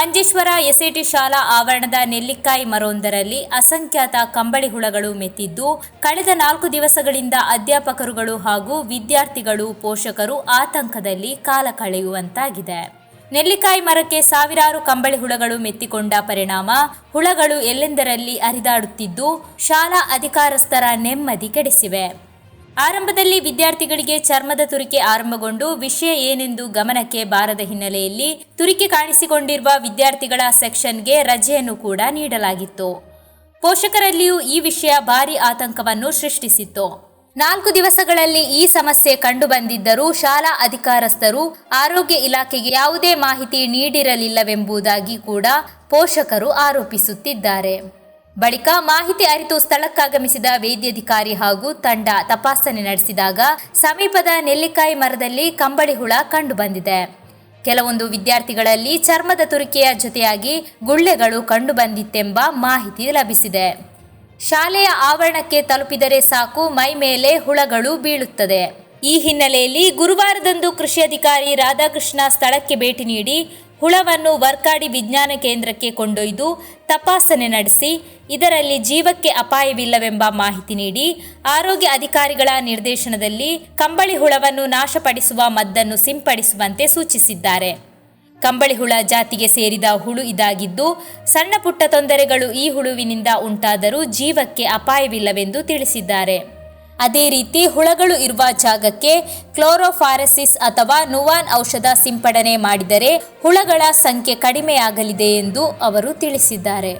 Manjeshwar SIT ಶಾಲಾ ಆವರಣದ ನೆಲ್ಲಿಕಾಯಿ ಮರವೊಂದರಲ್ಲಿ ಅಸಂಖ್ಯಾತ ಕಂಬಳಿ ಹುಳಗಳು ಮೆತ್ತಿದ್ದು, ಕಳೆದ ನಾಲ್ಕು ದಿವಸಗಳಿಂದ ಅಧ್ಯಾಪಕರುಗಳು ಹಾಗೂ ವಿದ್ಯಾರ್ಥಿಗಳು, ಪೋಷಕರು ಆತಂಕದಲ್ಲಿ ಕಾಲ ಕಳೆಯುವಂತಾಗಿದೆ. ನೆಲ್ಲಿಕಾಯಿ ಮರಕ್ಕೆ ಸಾವಿರಾರು ಕಂಬಳಿ ಹುಳಗಳು ಮೆತ್ತಿಕೊಂಡ ಪರಿಣಾಮ, ಹುಳಗಳು ಎಲ್ಲೆಂದರಲ್ಲಿ ಹರಿದಾಡುತ್ತಿದ್ದು, ಶಾಲಾ ಅಧಿಕಾರಸ್ಥರ ನೆಮ್ಮದಿ ಕೆಡಿಸಿವೆ. ಆರಂಭದಲ್ಲಿ ವಿದ್ಯಾರ್ಥಿಗಳಿಗೆ ಚರ್ಮದ ತುರಿಕೆ ಆರಂಭಗೊಂಡು ವಿಷಯ ಏನೆಂದು ಗಮನಕ್ಕೆ ಬಾರದ ಹಿನ್ನೆಲೆಯಲ್ಲಿ ತುರಿಕೆ ಕಾಣಿಸಿಕೊಂಡಿರುವ ವಿದ್ಯಾರ್ಥಿಗಳ ಸೆಕ್ಷನ್ಗೆ ರಜೆಯನ್ನು ಕೂಡ ನೀಡಲಾಗಿತ್ತು. ಪೋಷಕರಲ್ಲಿಯೂ ಈ ವಿಷಯ ಭಾರಿ ಆತಂಕವನ್ನು ಸೃಷ್ಟಿಸಿತ್ತು. ನಾಲ್ಕು ದಿವಸಗಳಲ್ಲಿ ಈ ಸಮಸ್ಯೆ ಕಂಡುಬಂದಿದ್ದರೂ ಶಾಲಾ ಅಧಿಕಾರಸ್ಥರು ಆರೋಗ್ಯ ಇಲಾಖೆಗೆ ಯಾವುದೇ ಮಾಹಿತಿ ನೀಡಿರಲಿಲ್ಲವೆಂಬುದಾಗಿ ಕೂಡ ಪೋಷಕರು ಆರೋಪಿಸುತ್ತಿದ್ದಾರೆ. ಬಳಿಕ ಮಾಹಿತಿ ಅರಿತು ಸ್ಥಳಕ್ಕಾಗಮಿಸಿದ ವೈದ್ಯಾಧಿಕಾರಿ ಹಾಗೂ ತಂಡ ತಪಾಸಣೆ ನಡೆಸಿದಾಗ ಸಮೀಪದ ನೆಲ್ಲಿಕಾಯಿ ಮರದಲ್ಲಿ ಕಂಬಳಿ ಹುಳ ಕಂಡುಬಂದಿದೆ. ಕೆಲವೊಂದು ವಿದ್ಯಾರ್ಥಿಗಳಲ್ಲಿ ಚರ್ಮದ ತುರಿಕೆಯ ಜೊತೆಯಾಗಿ ಗುಳ್ಳೆಗಳು ಕಂಡುಬಂದಿತ್ತೆಂಬ ಮಾಹಿತಿ ಲಭಿಸಿದೆ. ಶಾಲೆಯ ಆವರಣಕ್ಕೆ ತಲುಪಿದರೆ ಸಾಕು, ಮೈ ಮೇಲೆ ಹುಳಗಳು ಬೀಳುತ್ತದೆ. ಈ ಹಿನ್ನೆಲೆಯಲ್ಲಿ ಗುರುವಾರದಂದು ಕೃಷಿ ಅಧಿಕಾರಿ ರಾಧಾಕೃಷ್ಣ ಸ್ಥಳಕ್ಕೆ ಭೇಟಿ ನೀಡಿ ಹುಳವನ್ನು ವರ್ಕಾಡಿ ವಿಜ್ಞಾನ ಕೇಂದ್ರಕ್ಕೆ ಕೊಂಡೊಯ್ದು ತಪಾಸಣೆ ನಡೆಸಿ, ಇದರಲ್ಲಿ ಜೀವಕ್ಕೆ ಅಪಾಯವಿಲ್ಲವೆಂಬ ಮಾಹಿತಿ ನೀಡಿ, ಆರೋಗ್ಯ ಅಧಿಕಾರಿಗಳ ನಿರ್ದೇಶನದಲ್ಲಿ ಕಂಬಳಿ ಹುಳವನ್ನು ನಾಶಪಡಿಸುವ ಮದ್ದನ್ನು ಸಿಂಪಡಿಸುವಂತೆ ಸೂಚಿಸಿದ್ದಾರೆ. ಕಂಬಳಿ ಹುಳ ಜಾತಿಗೆ ಸೇರಿದ ಹುಳು ಇದಾಗಿದ್ದು, ಸಣ್ಣ ಪುಟ್ಟ ತೊಂದರೆಗಳು ಈ ಹುಳುವಿನಿಂದ ಉಂಟಾದರೂ ಜೀವಕ್ಕೆ ಅಪಾಯವಿಲ್ಲವೆಂದು ತಿಳಿಸಿದ್ದಾರೆ. ಅದೇ ರೀತಿ ಹುಳಗಳು ಇರುವ ಜಾಗಕ್ಕೆ ಕ್ಲೋರೋಫಾರೆಸಿಸ್ ಅಥವಾ ನುವಾನ್ ಔಷಧ ಸಿಂಪಡಣೆ ಮಾಡಿದರೆ ಹುಳಗಳ ಸಂಖ್ಯೆ ಕಡಿಮೆಯಾಗಲಿದೆ ಎಂದು ಅವರು ತಿಳಿಸಿದ್ದಾರೆ.